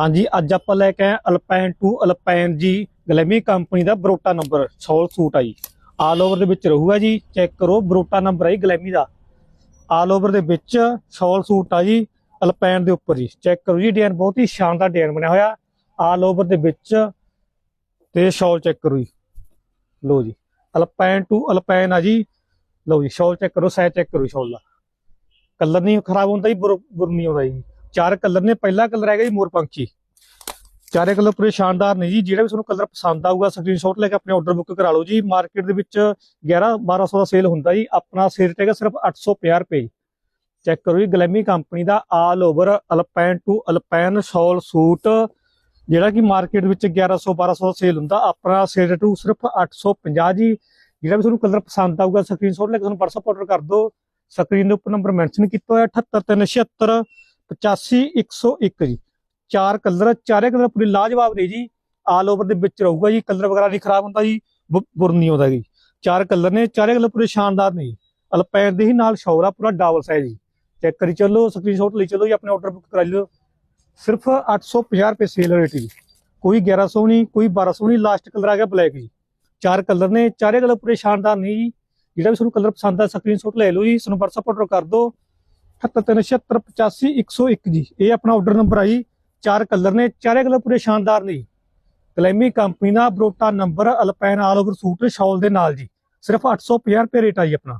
ਹਾਂਜੀ, ਅੱਜ ਆਪਾਂ ਲੈ ਕੇ ਆਏ ਅਲਪਾਈਨ ਟੂ ਅਲਪਾਈਨ ਜੀ ਗਲੈਮੀ ਕੰਪਨੀ ਦਾ ਬਰੋਟਾ ਨੰਬਰ ਸੋਲ ਸੂਟ ਆ ਜੀ। ਆਲ ਓਵਰ ਦੇ ਵਿੱਚ ਰਹੂਗਾ ਜੀ ਚੈੱਕ ਕਰੋ ਬਰੋਟਾ ਨੰਬਰ ਆ ਜੀ ਗਲੈਮੀ ਦਾ। ਆਲ ਓਵਰ ਦੇ ਵਿੱਚ ਸੋਲ ਸੂਟ ਆ ਜੀ ਅਲਪਾਈਨ ਦੇ ਉੱਪਰ ਜੀ। ਚੈੱਕ ਕਰੋ ਜੀ, ਡਿਜ਼ਾਈਨ ਬਹੁਤ ਹੀ ਸ਼ਾਨਦਾਰ ਡਿਜ਼ਾਈਨ ਬਣਿਆ ਹੋਇਆ। ਆਲ ਓਵਰ ਦੇ ਵਿੱਚ ਤੇ ਸ਼ਾਲ ਚੈੱਕ ਕਰੋ ਜੀ। ਲੋ ਜੀ ਅਲਪਾਈਨ ਟੂ ਅਲਪਾਈਨ ਆ ਜੀ। ਲਓ ਜੀ, ਸ਼ਾਲ ਚੈੱਕ ਕਰੋ ਸਾਈਜ਼ ਚੈੱਕ ਕਰੋ ਸ਼ਾਲ ਦਾ। ਕਲਰ ਨਹੀਂ ਖਰਾਬ ਹੁੰਦਾ ਜੀ ਬੁਰ ਬੁਰ ਨਹੀਂ ਆਉਂਦਾ ਜੀ। ਚਾਰ ਕਲਰ ਨੇ, ਪਹਿਲਾ ਕਲਰ ਹੈਗਾ ਜੀ ਮੋਰ ਪੰਖੀ ਚਾਰੇ ਕਲਰ ਪੂਰੇ ਸ਼ਾਨਦਾਰ ਨੇ ਜੀ, ਜਿਹੜਾ ਵੀ ਤੁਹਾਨੂੰ ਕਲਰ ਪਸੰਦ ਆਊਗਾ ਸਕਰੀਨਸ਼ਾਟ ਲੈ ਕੇ ਆਪਣੇ ਆਰਡਰ ਬੁੱਕ ਕਰਾ ਲਓ ਜੀ। ਮਾਰਕੀਟ ਦੇ ਵਿੱਚ 11 1200 ਦਾ ਸੇਲ ਹੁੰਦਾ ਜੀ। ਆਪਣਾ ਸੇਲ ਹੈਗਾ ਸਿਰਫ 850 ਰੁਪਏ। ਚੈੱਕ ਕਰੋ ਜੀ ਗਲੈਮੀ company the all over alpine to alpine ਸ਼ਾਲ ਸੂਟ ਜਿਹੜਾ ਕਿ ਮਾਰਕੀਟ ਵਿੱਚ 1100 1200 ਦਾ ਸੇਲ ਹੁੰਦਾ, ਆਪਣਾ ਸੇਲ ਟੂ ਸਿਰਫ 850 ਜੀ। ਜਿਹੜਾ ਵੀ ਤੁਹਾਨੂੰ ਕਲਰ ਪਸੰਦ ਆਊਗਾ ਸਕਰੀਨਸ਼ਾਟ ਲੈ ਕੇ ਤੁਹਾਨੂੰ WhatsApp ਆਰਡਰ ਕਰ ਦਿਓ। ਸਕਰੀਨ ਦੇ ਉੱਪਰ ਨੰਬਰ ਮੈਂਸ਼ਨ ਕੀਤਾ ਹੋਇਆ 78376 85101 ਜੀ। ਚਾਰ ਕਲਰ, ਚਾਰੇ ਕਲਰ ਪੂਰੇ ਲਾਜਵਾਬ ਨੇ ਜੀ। ਆਲ ਓਵਰ ਦੇ ਵਿੱਚ ਰਹੂਗਾ ਜੀ। ਕਲਰ ਵਗੈਰਾ ਨਹੀਂ ਖਰਾਬ ਹੁੰਦਾ ਜੀ। ਬੁ- ਬੁਰ ਨਹੀਂ ਆਉਂਦਾ ਜੀ। ਚਾਰ ਕਲਰ ਨੇ, ਚਾਰੇ ਕਲਰ ਪੂਰੇ ਸ਼ਾਨਦਾਰ ਨੇ ਜੀ। ਅਲਪੈਨ ਦੇ ਹੀ ਨਾਲ ਸ਼ੌਰਾ ਪੂਰਾ ਡਬਲ ਸਾਈਜ਼ ਜੀ। ਚੈੱਕ ਕਰੀ ਚੱਲੋ ਸਕਰੀਨਸ਼ਾਟ ਲਈ ਚੱਲੋ ਜੀ, ਆਪਣੇ ਆਰਡਰ ਬੁੱਕ ਕਰਾ ਲਿਓ। ਸਿਰਫ 850 ਰੁਪਏ ਸੇਲ ਰੇਟ ਜੀ। ਕੋਈ 1100 ਨਹੀਂ, ਕੋਈ 1200 ਨਹੀਂ ਲਾਸਟ ਕਲਰ ਆ ਗਿਆ ਬਲੈਕ ਜੀ। ਚਾਰ ਕਲਰ ਨੇ, ਚਾਰੇ ਕਲਰ ਪੂਰੇ ਸ਼ਾਨਦਾਰ ਨੇ ਜੀ। ਜਿਹੜਾ ਵੀ ਤੁਹਾਨੂੰ ਕਲਰ ਪਸੰਦ ਆ ਸਕਰੀਨਸ਼ਾਟ ਲੈ ਲਓ ਜੀ। ਸਾਨੂੰ WhatsApp ਆਰਡਰ ਕਰ ਦਿਓ। 737785101 ਜੀ। ਇਹ ਆਪਣਾ ਆਰਡਰ ਨੰਬਰ ਆ ਜੀ। ਚਾਰ ਕਲਰ ਨੇ, ਚਾਰੇ ਕਲਰ ਪੂਰੇ ਸ਼ਾਨਦਾਰ ਨੇ ਜੀ। ਕਲੈਮੀ ਕੰਪਨੀ ਦਾ Barota number alpine all over suit, ਸ਼ਾਲ ਦੇ ਨਾਲ ਜੀ। ਸਿਰਫ 850 ਰੁਪਏ ਰੇਟ ਆ ਜੀ ਆਪਣਾ।